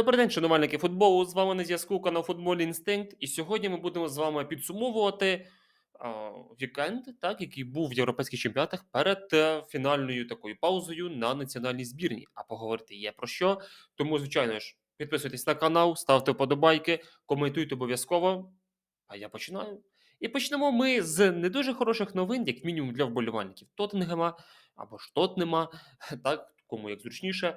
Добрий день, шанувальники футболу. З вами на зв'язку канал Футбольний Інстинкт. І сьогодні ми будемо з вами підсумовувати а, вікенд, так, який був в європейських чемпіонатах перед е, фінальною такою паузою на національній збірні. А поговорити є про що. Тому, звичайно ж, підписуйтесь на канал, ставте вподобайки, коментуйте обов'язково. А я починаю. І почнемо ми з не дуже хороших новин, як мінімум для вболівальників Тоттенгема або ж Тотнема, так, кому як зручніше.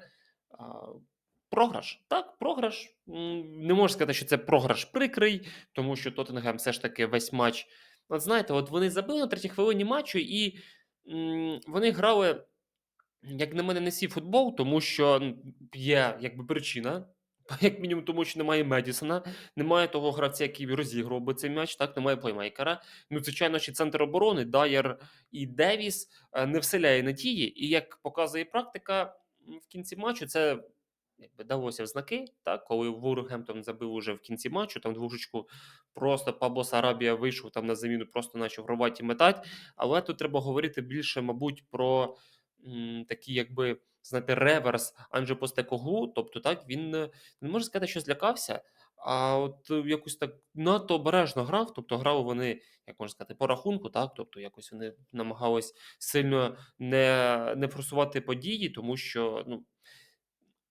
Програш. Так, програш. Не можу сказати, що це програш прикрий, тому що Тоттенгем все ж таки весь матч. От знаєте, от вони забили на третій хвилині матчу, і вони грали, як на мене, не свій футбол, тому що є якби причина. Як мінімум, тому що немає Медісона, немає того гравця, який розіграв би цей м'яч, так, немає плеймейкера. Ну, звичайно, ще центр оборони, Дайер і Девіс е, не вселяє надії. І як показує практика, в кінці матчу це далося в знаки, так, коли Вулверхемптон забив уже в кінці матчу, там двушечку просто Пабло Сарабія вийшов там на заміну, просто почав рвати і метати. Але тут треба говорити більше, мабуть, про м, такий, якби, знаєте, реверс Анджо Постекоглу. Тобто, так, він е, не можна сказати, що злякався, а от е, якось так надто обережно грав. Тобто грали вони, як можна сказати, по рахунку, так, тобто якось вони намагались сильно не, не форсувати події, тому що, ну.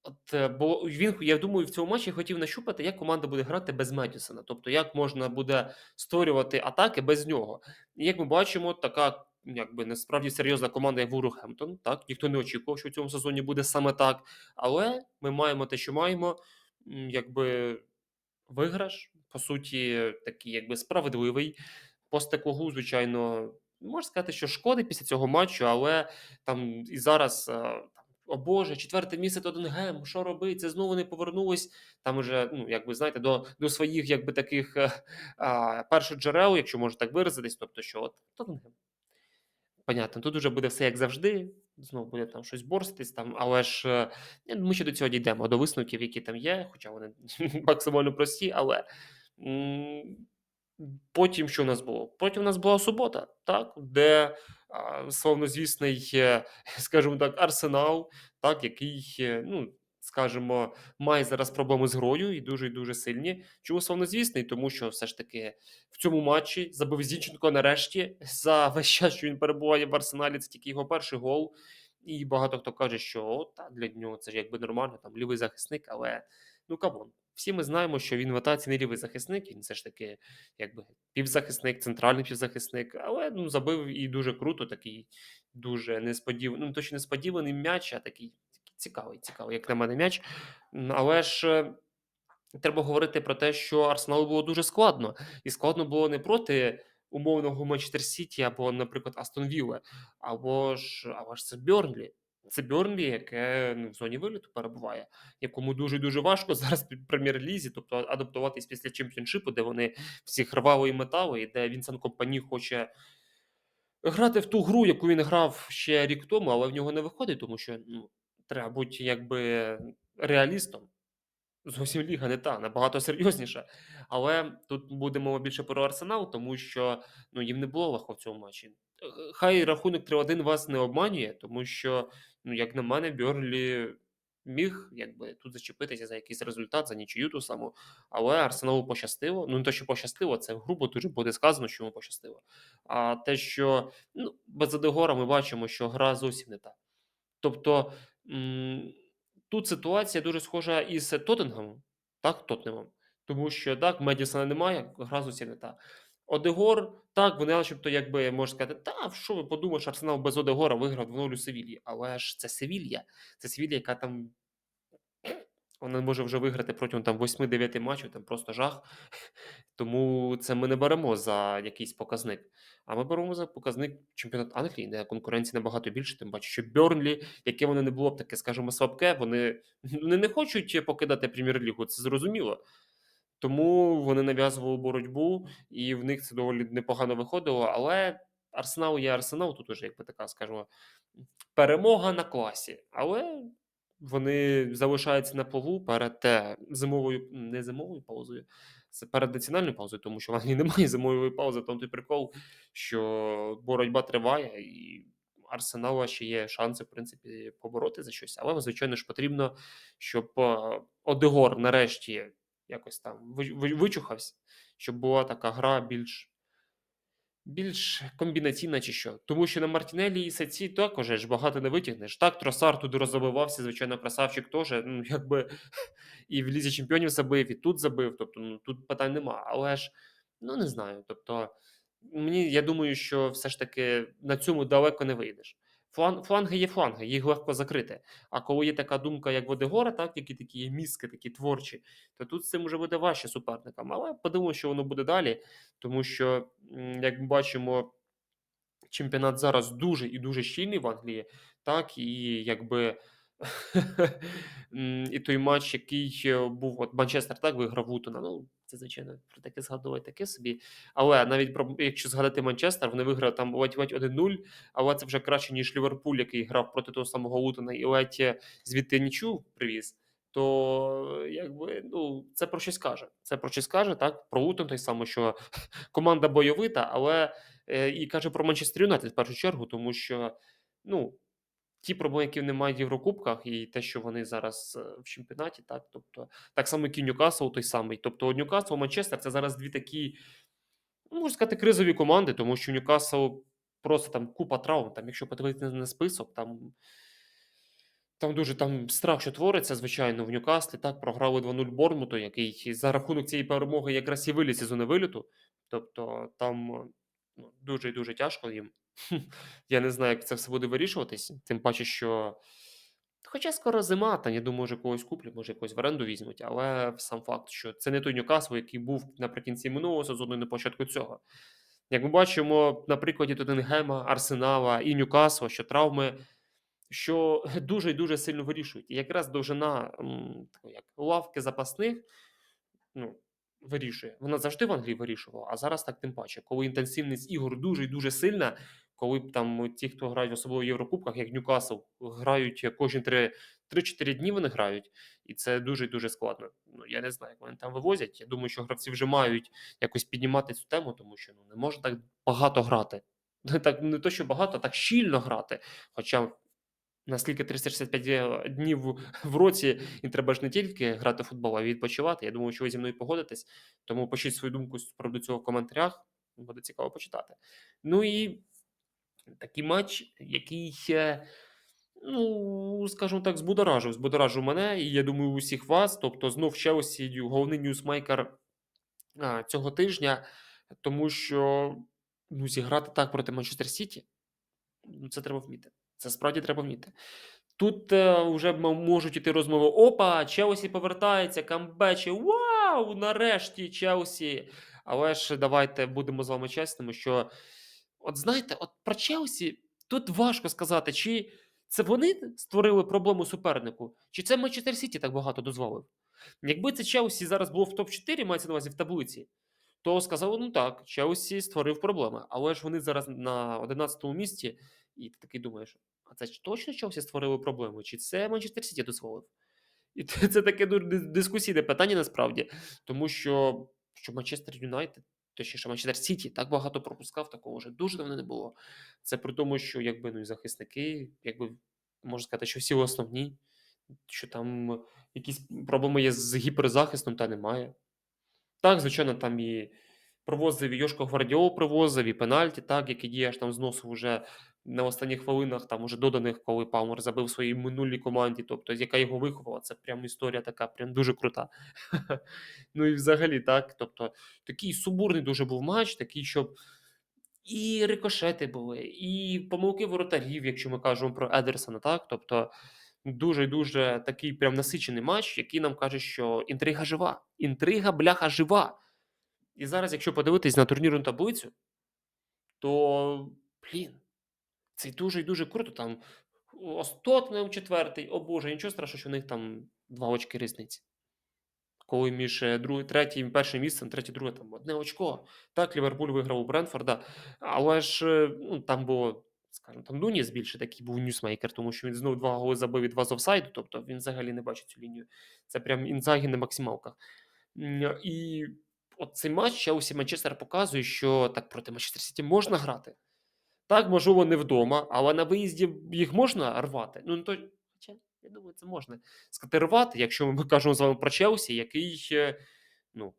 От, е, бо він, я думаю, в цьому матчі хотів нащупати, як команда буде грати без Медісона. Тобто, як можна буде створювати атаки без нього. І як ми бачимо, така якби насправді серйозна команда, як Вурухемптон. Так, ніхто не очікував, що в цьому сезоні буде саме так. Але ми маємо те, що маємо. Якби виграш, по суті, такий, якби справедливий. По звичайно, можна сказати, що шкоди після цього матчу, але там і зараз. О Боже, четверте місце Тоттенгем, що робити? Це знову не повернулось. Там уже, ну як ви знаєте, до до своїх якби таких е, а, перших джерел, якщо можна так виразитись, тобто, що от Тоттенгем. Понятно, тут уже буде все як завжди. Знову буде там щось борстись, там, але ж е, ми ще до цього дійдемо, до висновків, які там є, хоча вони максимально прості, але потім що в нас було? Потім у нас була субота, так, де славнозвісний, е, скажімо так, арсенал, так, який, е, ну, скажімо, має зараз проблеми з грою і дуже і дуже сильні. Чому славнозвісний? Тому що все ж таки в цьому матчі забив Зінченко нарешті за весь час, що він перебуває в арсеналі. Це тільки його перший гол. І багато хто каже, що та для нього це ж якби нормально, там лівий захисник, але ну камон. Всі ми знаємо, що він в атаці не лівий захисник, він все ж таки якби півзахисник, центральний півзахисник, але ну забив і дуже круто, такий дуже несподіваний, ну точно несподіваний м'яч, а такий, такий цікавий, цікавий, як на мене м'яч. Але ж. е, Треба говорити про те, що Арсеналу було дуже складно, і складно було не проти умовного Манчестер Сіті або, наприклад, Астон Вілли, або ж або ж це Бьорнлі. Це Бьорнлі, яке ну, в зоні виліту перебуває, якому дуже дуже важко зараз в прем'єр-лізі, тобто адаптуватись після чемпіоншипу, де вони всі рвали і метали, і де Вінсент Компані хоче грати в ту гру, яку він грав ще рік тому, але в нього не виходить, тому що ну, треба бути якби реалістом. Зовсім ліга не та, набагато серйозніша. Але тут буде мова більше про Арсенал, тому що ну, їм не було легко в цьому матчі. Хай рахунок 3-1 вас не обманює, тому що, ну, як на мене, Бьорлі міг якби тут зачепитися за якийсь результат, за нічию ту саму. Але Арсеналу пощастило. Ну, не те, що пощастило, це грубо дуже буде сказано, що йому пощастило. А те, що ну, без Адегора ми бачимо, що гра зовсім не та. Тобто. м, Тут ситуація дуже схожа із Тоттенгемом, так, Тоттенхемом. Тому що так, Медісона немає, гра зовсім не та. Одегор, так, вони начебто, якби можна сказати, та що ви подумаєш, Арсенал без Одегора виграв 2-0 у Севільї. Але ж це Севілья. Це Севілья, яка там вона може вже виграти протягом там 8-9 матчів, там просто жах. Тому це ми не беремо за якийсь показник. А ми беремо за показник чемпіонат Англії, де конкуренції набагато більше. Тим паче, що Бьорнлі, яке воно не було б таке, скажімо, слабке, вони, вони не хочуть покидати прем'єр-лігу, це зрозуміло. Тому вони нав'язували боротьбу, і в них це доволі непогано виходило. Але Арсенал є Арсенал, тут уже, якби така, скажімо, перемога на класі. Але вони залишаються на плаву перед те зимовою, не зимовою паузою, це перед національною паузою, тому що в Англії немає зимової паузи. Там той прикол, що боротьба триває, і Арсенала ще є шанси, в принципі, побороти за щось. Але, звичайно ж, потрібно, щоб е, Одегор нарешті якось там ви- ви- вичухався, щоб була така гра більш. Більш комбінаційна чи що. Тому що на Мартінелі і Саці також ж багато не витягнеш. Так, Тросар туди розбивався, звичайно, красавчик теж. Ну, якби і в Лізі Чемпіонів забив, і тут забив. Тобто, ну тут питань нема. Але ж, ну не знаю. Тобто, мені я думаю, що все ж таки на цьому далеко не вийдеш. Флан, фланги є фланги, їх легко закрити. А коли є така думка, як Водегора, так, які такі є мізки, такі творчі, то тут з цим вже буде важче суперникам. Але подивимося, що воно буде далі. Тому що, як ми бачимо, чемпіонат зараз дуже і дуже щільний в Англії, так, і якби. І той матч, який е, був, от Манчестер так виграв Вутона. Ну, це, звичайно, про таке згадувати таке собі. Але навіть про якщо згадати Манчестер, вони виграли там ледь-ледь 1-0, але це вже краще, ніж Ліверпуль, який грав проти того самого Лутона і ледь е, звідти нічу привіз. То якби ну це про щось каже. Це про щось каже, так про Лутон той самий, що команда бойовита, але е, і каже про Манчестер Юнайтед в першу чергу, тому що ну ті проблеми, які вони мають в Єврокубках, і те, що вони зараз е, в чемпіонаті, так тобто так само, як і Ньюкасл той самий. Тобто Ньюкасл, Манчестер це зараз дві такі, ну, можна сказати, кризові команди, тому що Ньюкасл просто там купа травм. Там, якщо подивитися на список, там. Там дуже там страх, що твориться, звичайно, в Ньюкаслі. Так, програли 2-0 Борнмуту, який за рахунок цієї перемоги якраз і виліз із зони виліту. Тобто там ну, дуже і дуже тяжко їм. Я не знаю, як це все буде вирішуватись. Тим паче, що. Хоча скоро зима, та я думаю, може когось куплять, може якось в оренду візьмуть, але сам факт, що це не той Ньюкасл, який був наприкінці минулого сезону і на початку цього. Як ми бачимо на прикладі Тоттенгема, Арсенала і Ньюкасла, що травми що дуже і дуже сильно вирішують. І якраз довжина м, як лавки запасних ну, вирішує. Вона завжди в Англії вирішувала, а зараз так тим паче, коли інтенсивність ігор дуже і дуже сильна, коли б там ті, хто грають особливо в Єврокубках, як Ньюкасл, грають кожні 3-4 дні вони грають, і це дуже дуже складно. Ну я не знаю, як вони там вивозять. Я думаю, що гравці вже мають якось піднімати цю тему, тому що ну не можна так багато грати. Так не то, що багато, а так щільно грати. Хоча Наскільки 365 е, днів в році, і треба ж не тільки грати в футбол, а відпочивати. Я думаю, що ви зі мною погодитесь. Тому пишіть свою думку з приводу цього в коментарях. Буде цікаво почитати. Ну і такий матч, який, е, ну, скажімо так, збудоражив. Збудоражив мене, і я думаю, усіх вас. Тобто, знов Челсі, головний ньюсмейкер цього тижня, тому що ну, зіграти так проти Манчестер Сіті, ну, це треба вміти. Це справді треба вміти. Тут е, вже можуть іти розмови: Опа, Челсі повертається, камбечі. Вау! Нарешті Челсі. Але ж давайте будемо з вами чесними, що от знаєте, от про Челсі тут важко сказати, чи це вони створили проблему супернику, чи це Манчестер Сіті так багато дозволив. Якби це Челсі зараз було в топ-4, мається на увазі в таблиці, то сказали, ну так, Челсі створив проблеми. Але ж вони зараз на 11-му місці, і ти такий думаєш, а це точно Челсі створили проблему? Чи це Манчестер Сіті дозволив? І це таке дискусійне питання насправді, тому що що Манчестер Юнайтед, точніше Манчестер Сіті, так багато пропускав, такого вже дуже давно не було. Це при тому, що якби ну і захисники, якби можна сказати, що всі основні, що там якісь проблеми є з гіперзахистом, та немає. Так, звичайно, там і привозив і Йошко Гвардіол привозив, і пенальті, так, які дієш там зносив уже на останніх хвилинах, там уже доданих, коли Палмер забив своїй минулій команді, тобто яка його виховала. Це прям історія така, прям дуже крута. Ну і взагалі, так. Тобто, такий субурний дуже був матч, такий, щоб. І рикошети були, і помилки воротарів, якщо ми кажемо про Едерсона, так? Тобто дуже дуже такий прям насичений матч, який нам каже, що інтрига жива. Інтрига, бляха, жива. І зараз, якщо подивитись на турнірну таблицю, то, блін, це дуже і дуже круто. Там Остотнем четвертий, о Боже, нічого страшного, що у них там два очки різниці. Коли між е, другим, третім, першим місцем, третє, друге, там одне очко. Так, Ліверпуль виграв у Бренфорда. Але ж е, ну, там було, скажімо, там Нуніс більше такий був ньюсмейкер, тому що він знову два голи забив і два з офсайду, тобто він взагалі не бачить цю лінію. Це прям інзагі на максималках. І от цей матч Челсі Манчестер показує, що так проти Манчестер Сіті можна грати. Так, можливо, не вдома, але на виїзді їх можна рвати? Ну, то я думаю, це можна сказати рвати, якщо ми кажемо з вами про Челсі, який, ну,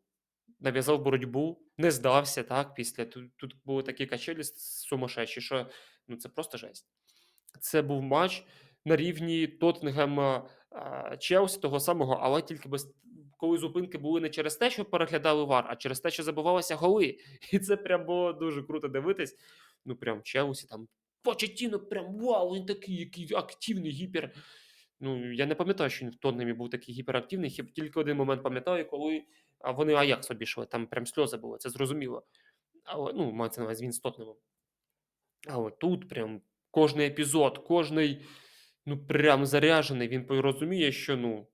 нав'язав боротьбу, не здався, так, після тут тут були такі качелі сумасшедші, що, ну, це просто жесть. Це був матч на рівні Тоттенгема, Челсі того самого, але тільки без коли зупинки були не через те, що переглядали VAR, а через те, що забивалися голи. І це прям було дуже круто дивитись. Ну, прям Челсі там Почеттіно, прям вау, він такий, який активний, гіпер. Ну, я не пам'ятаю, що він в Тотнемі був такий гіперактивний. Хіба тільки один момент пам'ятаю, коли а вони Аякс обійшли, там прям сльози були, це зрозуміло. Але, ну, мається на увазі він з Тотнемом. А от тут прям кожний епізод, кожний, ну, прям заряджений. Він розуміє, що ну,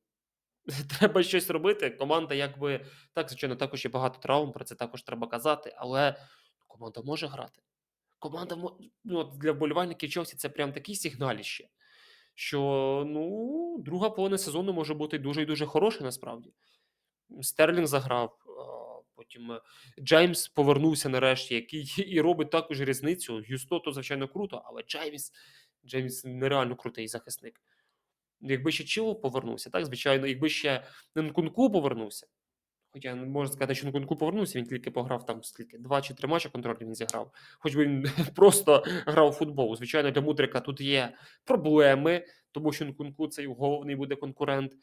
треба щось робити. Команда, якби так, звичайно, також є багато травм, про це також треба казати, але команда може грати. Команда ну, для вболівальників Челсі це прям такі сигналіще, що ну, друга половина сезону може бути дуже і дуже хороша насправді. Стерлінг заграв, потім е, Джеймс повернувся нарешті, який і робить також різницю. Гюсто, то, звичайно, круто, але Джеймс, Джеймс нереально крутий захисник. Якби ще Чило повернувся, так, звичайно, якби ще Нкунку повернувся. Хоча не можна сказати, що Нкунку повернувся, він тільки пограв там скільки, два чи три матчі контрольні він зіграв. Хоч би він просто грав у футбол. Звичайно, для Мудрика тут є проблеми, тому що Нкунку це його головний буде конкурент.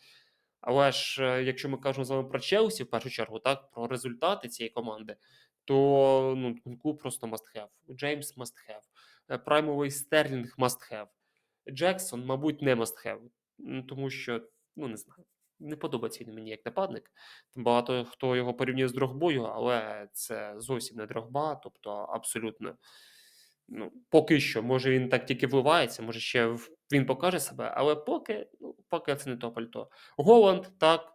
Але ж, е, якщо ми кажемо з вами про Челсі, в першу чергу, так, про результати цієї команди, то ну, Нкунку просто must have. Джеймс must have. Е, Праймовий Стерлінг must have. Джексон, мабуть, не must have. Тому що, ну не знаю, не подобається він мені як нападник. Багато хто його порівнює з Дрогбою, але це зовсім не Дрогба, тобто абсолютно. Ну, поки що, може він так тільки вливається, може ще він покаже себе, але поки, ну, поки це не то пальто. Голланд так,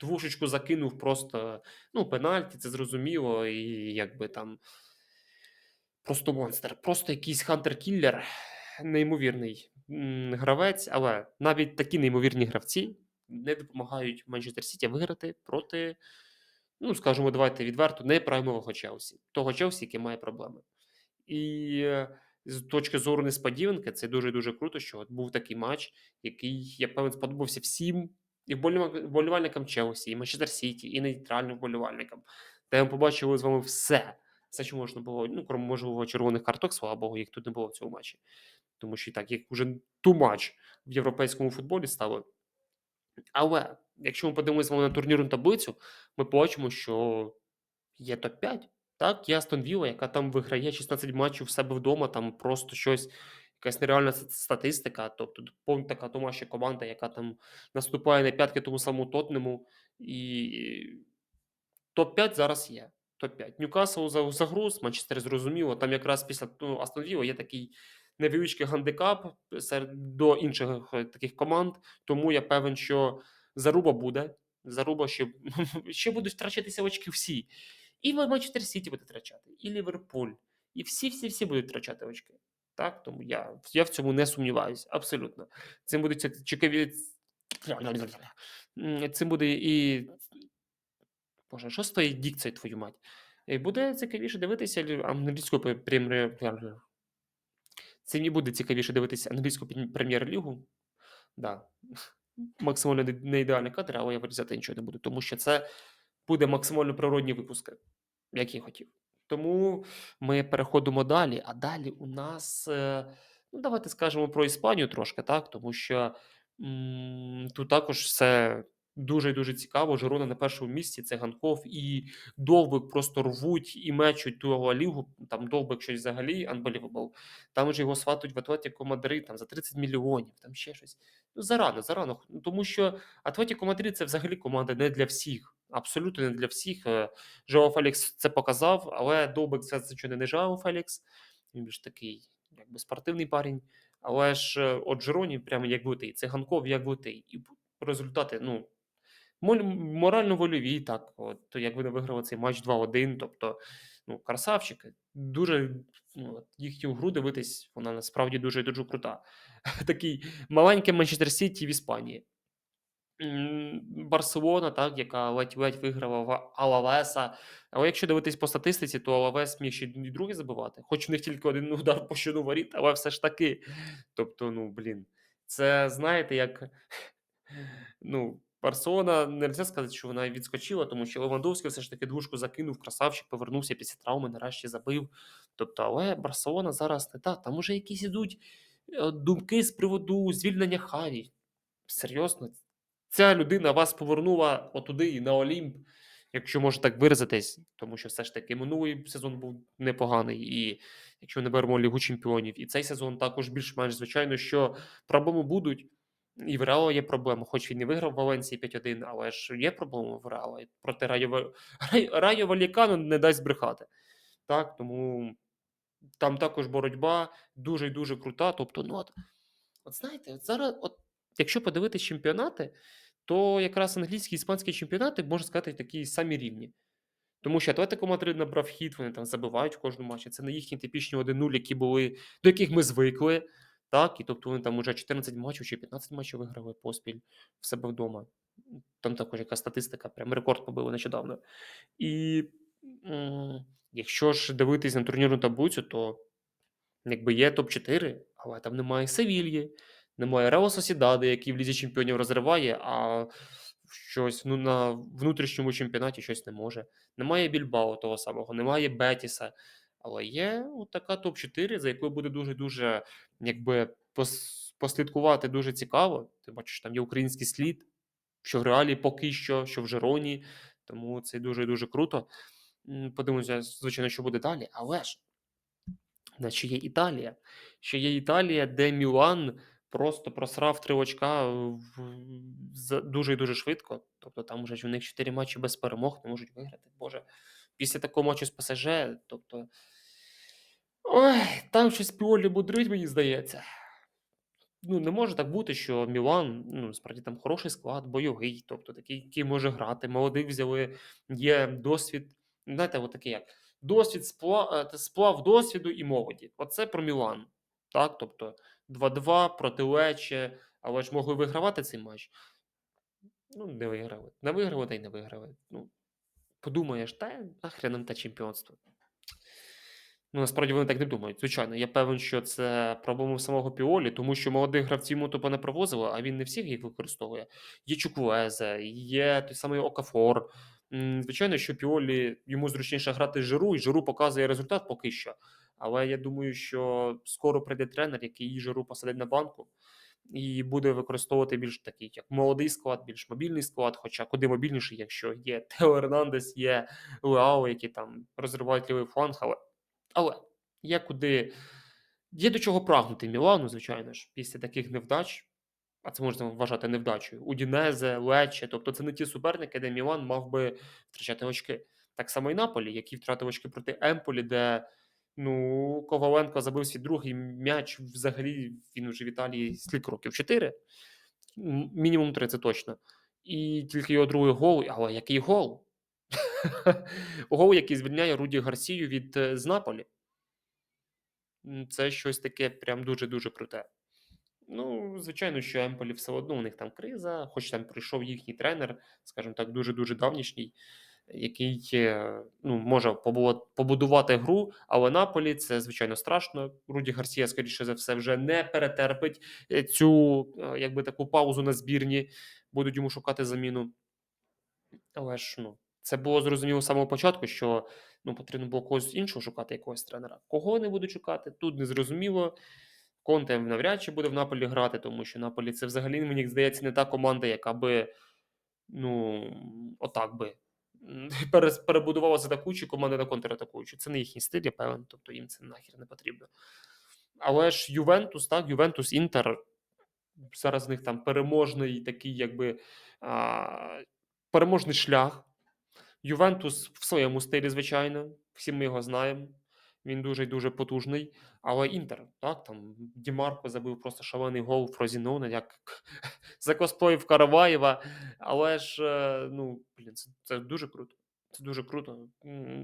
двушечку закинув просто, ну, пенальті, це зрозуміло, і якби там просто монстр, просто якийсь хантер-кіллер, неймовірний гравець, але навіть такі неймовірні гравці не допомагають Манчестер Сіті виграти проти, ну, скажімо, давайте відверто, не праймового Челсі, того Челсі, який має проблеми. І е, з точки зору несподіванки, це дуже дуже круто, що от був такий матч, який, я певен, сподобався всім і вболівальникам Челсі, і Манчестер Сіті, і нейтральним вболівальникам. Де ми побачили з вами все. Все, що можна було, ну, крім, можливо, червоних карток, слава Богу, їх тут не було в цьому матчі. Тому що і так, їх вже too much в європейському футболі стало. Але якщо ми подивимося на турнірну таблицю, ми побачимо, що є топ-5. Так, є Астон Вілла, яка там виграє 16 матчів в себе вдома, там просто щось, якась нереальна статистика. Тобто, повна така домашня команда, яка там наступає на п'ятки тому самому Тотнему. І топ-5 зараз є. Топ-5. Ньюкасл загруз, Манчестер зрозуміло. Там якраз після ну, Астон Вілла є такий невеличкий гандикап серед до інших таких команд. Тому я певен, що заруба буде. Заруба ще, ще будуть втрачатися очки всі. І Манчестер Сіті буде втрачати, і Ліверпуль, і всі-всі-всі будуть втрачати очки. Так, тому я, я в цьому не сумніваюся. Абсолютно. Цим цікаві. М, Цим буде і. Боже, що твоєю дікцією, твою мать? Е, Буде цікавіше дивитися лі- англійську прем'єр. Це мені буде цікавіше дивитися англійську прем'єр- прем'єр-лігу. Да. Максимально не не ідеальний кадр, але я вирізати нічого не буду, тому що це буде максимально природні випуски, як я хотів. Тому ми переходимо далі. А далі у нас, е, ну, давайте скажемо про Іспанію трошки, так? Тому що м, тут також все дуже дуже цікаво. Жирона на першому місці, це Ганков і Довбик просто рвуть і мечуть ту лігу. Там Довбик щось взагалі unbelievable. Там же його сватуть в Атлетіко Мадрид там, за 30 мільйонів, там ще щось. Ну, зарано, зарано. Ну, Тому що Атлетіко Мадрид це взагалі команда не для всіх. Абсолютно не для всіх. Е, Фелікс це показав, але Довбик це, звичайно, не Жоао Фелікс. Він більш такий, якби спортивний парень. Але ж е, от Жироні прямо як лютий, Циганков як лютий. І результати, ну, морально-вольові, так. От, як вони виграли цей матч 2-1, тобто, ну, красавчики. Дуже ну, їхню гру дивитись, вона насправді дуже дуже крута. Такий маленький Манчестер Сіті в Іспанії. Барселона, так, яка ледь-ледь виграла в Алавеса. Але якщо дивитись по статистиці, то Алавес міг ще й другий забивати. Хоч в них тільки один удар по щону воріт, але все ж таки. Тобто, ну, блін, це знаєте, як ну, Барселона не можна сказати, що вона відскочила, тому що Левандовський все ж таки двушку закинув, красавчик, повернувся після травми, нарешті забив. Тобто, але Барселона зараз не та. Там уже якісь ідуть е, думки з приводу звільнення Харі. Серйозно, ця людина вас повернула отуди і на Олімп, якщо можна так виразитись, тому що все ж таки минулий сезон був непоганий, і якщо не беремо Лігу Чемпіонів, і цей сезон також більш-менш звичайно, що проблеми будуть. І в Реала є проблема. Хоч він не виграв в Валенції 5-1, але ж є проблема в Реала. І Проти Райо, Валікану не дасть брехати. Так, тому там також боротьба дуже і дуже крута. Тобто, ну от, от знаєте, от зараз, от, якщо подивитись чемпіонати, то якраз англійські і іспанські чемпіонати, можна сказати, такі самі рівні. Тому що Атлетико Мадрид набрав хід, вони там забивають в кожному матчі. Це не їхні типічні 1-0, які були, до яких ми звикли. Так, і тобто вони там уже 14 матчів чи 15 матчів виграли поспіль в себе вдома. Там також яка статистика, прям рекорд побили нещодавно. І якщо ж дивитись на турнірну таблицю, то якби є топ-4, але там немає Севільї, немає Рео Сосідади, який в Лізі Чемпіонів розриває, а щось ну, на внутрішньому чемпіонаті щось не може. Немає Більбао того самого, немає Бетіса. Але є така топ-4, за якою буде дуже-дуже якби послідкувати дуже цікаво. Ти бачиш, там є український слід, що в реалі поки що, що в Жероні. Тому це дуже дуже круто. Подивимося, звичайно, що буде далі. Але ж Наче є Італія. Ще є Італія, де Мілан просто просрав три очка дуже дуже швидко. Тобто там вже у них чотири матчі без перемог не можуть виграти. Боже, після такого матчу з ПСЖ, тобто. Ой, там щось Піолі будрить, мені здається. Ну, не може так бути, що Мілан, ну, справді там хороший склад, бойовий, тобто такий, який може грати. Молодих взяли, є досвід. Знаєте, от такий як досвід, сплав, сплав досвіду і молоді. Оце про Мілан. Так, тобто 2-2 проти Лече, але ж могли вигравати цей матч. Ну, не виграли. Не виграли, та й не виграли. Ну, подумаєш, та нахрен нам чемпіонство. Ну, насправді вони так не думають. Звичайно, я певен, що це проблема самого Піолі, тому що молодих гравців йому тупо не привозили, а він не всіх їх використовує. Є Чуквезе, є той самий Окафор. Звичайно, що Піолі йому зручніше грати Жиру, і Жиру показує результат поки що. Але я думаю, що скоро прийде тренер, який Жиру посадить на банку і буде використовувати більш такий, як молодий склад, більш мобільний склад. Хоча куди мобільніший, якщо є Тео Ернандес, є Леао, які там розривають лівий фланг, але але є куди є до чого прагнути Мілану, звичайно ж, після таких невдач, а це можна вважати невдачею. Удінезе, Лече, тобто це не ті суперники, де Мілан мав би втрачати очки. Так само і Наполі, який втратив очки проти Емполі, де ну, Коваленко забив свій другий м'яч. Взагалі він вже в Італії скільки років? Чотири? Мінімум три, це точно. І тільки його другий гол, але який гол? Гол, який звільняє Руді Гарсію від е, з Наполі. Це щось таке прям дуже-дуже круте. Ну, звичайно, що Емполі все одно у них там криза, хоч там прийшов їхній тренер, скажімо так, дуже-дуже давнішній, який ну, може побудувати гру, але Наполі це звичайно страшно. Руді Гарсія, скоріше за все, вже не перетерпить е, цю е, якби таку паузу на збірні, будуть йому шукати заміну. Але ж ну, це було зрозуміло з самого початку, що ну, потрібно було когось іншого шукати, якогось тренера. Кого не будуть шукати, тут не зрозуміло. Конте навряд чи буде в Наполі грати, тому що Наполі це взагалі, мені здається, не та команда, яка би, ну, отак би м, перес- перебудувалася атакуючу команду на контратакуючу. Це не їхній стиль, я певен, тобто їм це нахер не потрібно. Але ж Ювентус, так, Ювентус, Інтер, зараз в них там переможний такий, якби а, переможний шлях. Ювентус в своєму стилі, звичайно, всі ми його знаємо. Він дуже дуже потужний. Але Інтер, так, там Дімарко забив просто шалений гол Фрозінона, як закоспоїв Караваєва. Але ж, е, ну, блін, це, це дуже круто. Це дуже круто.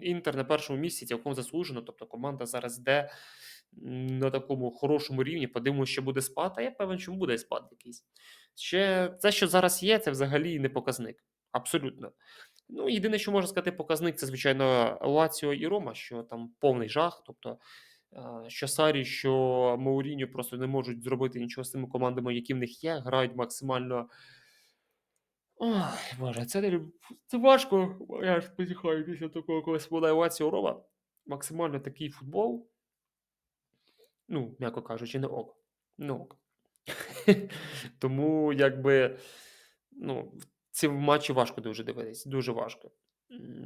Інтер на першому місці цілком заслужено. Тобто команда зараз йде на такому хорошому рівні. Подивимося, що буде спад. А я певен, що буде спад якийсь. Ще це, що зараз є, це взагалі не показник. Абсолютно. Ну, єдине, що можна сказати, показник це, звичайно, Лаціо і Рома, що там повний жах. Тобто, що Сарі, що Мауріньо просто не можуть зробити нічого з тими командами, які в них є, грають максимально. Ой, Боже, це це важко. Я ж позіхаю після такого, спадає Лаціо Рома. Максимально такий футбол. Ну, м'яко кажучи, не ок. Не ок. Тому, якби, ну, ці матчі важко дуже дивитись, дуже важко.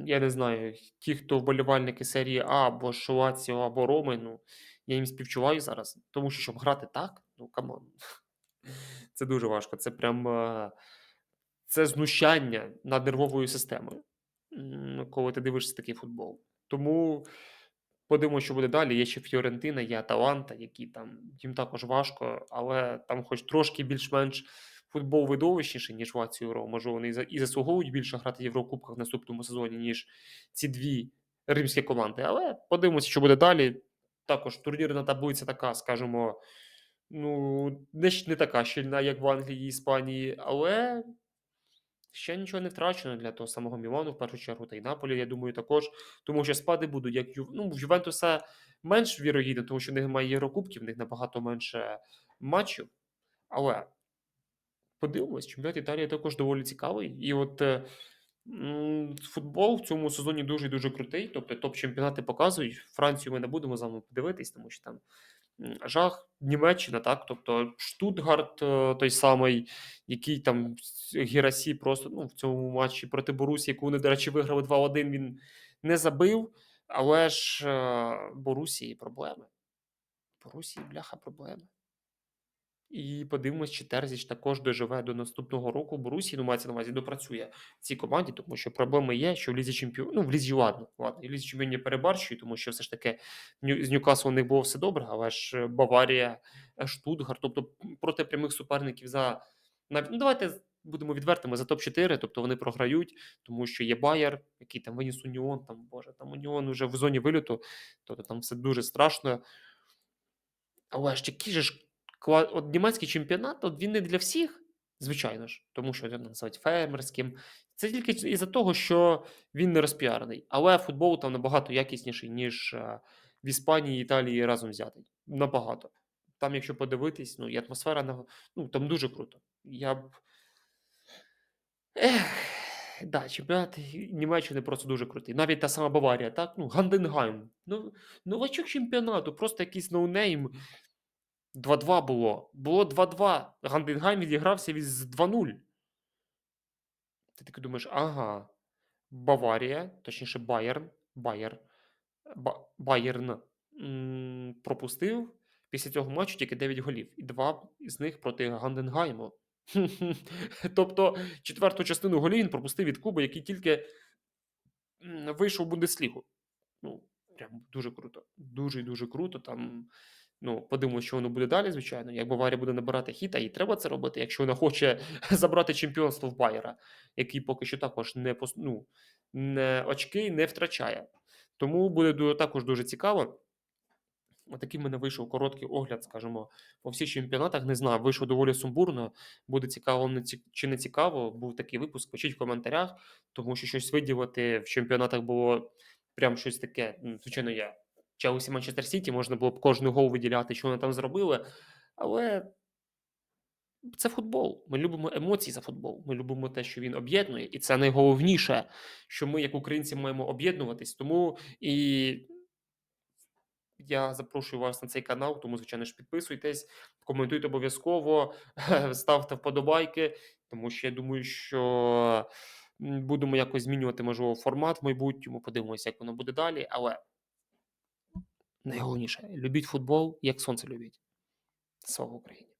Я не знаю, ті, хто вболівальники серії А або ж або Роми, ну, я їм співчуваю зараз. Тому що, щоб грати так, ну камон. Це дуже важко. Це прям е, це знущання над нервовою системою, коли ти дивишся такий футбол. Тому Подивимося, що буде далі. Є ще Фіорентина, є Аталанта, які там їм також важко, але там, хоч трошки більш-менш футбол видовищніший, ніж Лаціо Рома. Може, вони і заслуговують більше грати в Єврокубках в наступному сезоні, ніж ці дві римські команди. Але подивимося, що буде далі. Також турнірна таблиця така, скажімо, ну, не, не така щільна, як в Англії і Іспанії, але Ще нічого не втрачено для того самого Мілану, в першу чергу, та й Наполі, я думаю, також. Тому що спади будуть, як Ю... ну, в Ювентуса менш вірогідно, тому що в них немає Єврокубків, в них набагато менше матчів. Але подивимось, чемпіонат Італії також доволі цікавий. І от е, футбол в цьому сезоні дуже дуже крутий. Тобто топ-чемпіонати показують. Францію ми не будемо з вами подивитись, тому що там жах. Німеччина, так, тобто Штутгарт, е, той самий, який там Герасі просто ну, в цьому матчі проти Борусі, яку вони, до речі, виграли 2-1, він не забив. Але ж е, Борусії проблеми. Борусії, бляха, проблеми. І подивимось, чи Терзіч також доживе до наступного року. Борусі, ну мається на увазі, допрацює в цій команді, тому що проблеми є, що в лізі чемпіонів, ну в лізі ладно, ладно, і лізі чемпіонів я перебарщую, тому що все ж таки з Ньюкаслом у них було все добре, але ж е, Баварія, е, Штутгарт, тобто проти прямих суперників за ну давайте будемо відвертими за топ-4, тобто вони програють, тому що є Байер, який там виніс Уніон, там боже, там Уніон вже в зоні виліту, тобто там все дуже страшно. Але ж же ж от німецький чемпіонат, от він не для всіх, звичайно ж, тому що його називають фермерським. Це тільки із-за того, що він не розпіарений. Але футбол там набагато якісніший, ніж е, в Іспанії, Італії разом взятий. Набагато. Там, якщо подивитись, ну і атмосфера ну, там дуже круто. Я б. Ех, да, чемпіонат Німеччини просто дуже крутий. Навіть та сама Баварія, так? Ну, Ганденгайм. Ну, новачок чемпіонату, просто якийсь ноунейм. 2-2 було. Було 2-2. Ганденгайм відігрався від 2-0. Ти таки думаєш, ага. Баварія, точніше, Байерн, Байер, Ба- Байерн пропустив після цього матчу тільки 9 голів. І два з них проти Ганденгайму. Тобто четверту частину голів він пропустив від клубу, який тільки вийшов в Бундеслігу. Ну, прям дуже круто. Дуже дуже круто. Там, ну, подивимося, що воно буде далі, звичайно. Як Баварія буде набирати хіт, а їй треба це робити, якщо вона хоче забрати чемпіонство в Байера, який поки що також не, ну, не очки не втрачає. Тому буде також дуже цікаво. Отакий в мене вийшов короткий огляд, скажімо, по всіх чемпіонатах. Не знаю, вийшов доволі сумбурно. Буде цікаво чи не цікаво. Був такий випуск. Пишіть в коментарях, тому що щось виділити в чемпіонатах було прям щось таке. ну, Звичайно, я Челсі Манчестер Сіті, можна було б кожний гол виділяти, що вони там зробили. Але це футбол. Ми любимо емоції за футбол. Ми любимо те, що він об'єднує, і це найголовніше, що ми, як українці, маємо об'єднуватись. Тому і я запрошую вас на цей канал, тому, звичайно ж, підписуйтесь, коментуйте обов'язково, ставте вподобайки, тому що я думаю, що будемо якось змінювати, можливо, формат в майбутньому. Подивимося, як воно буде далі. Але найголовніше, любіть футбол, як сонце любіть. Слава Україні!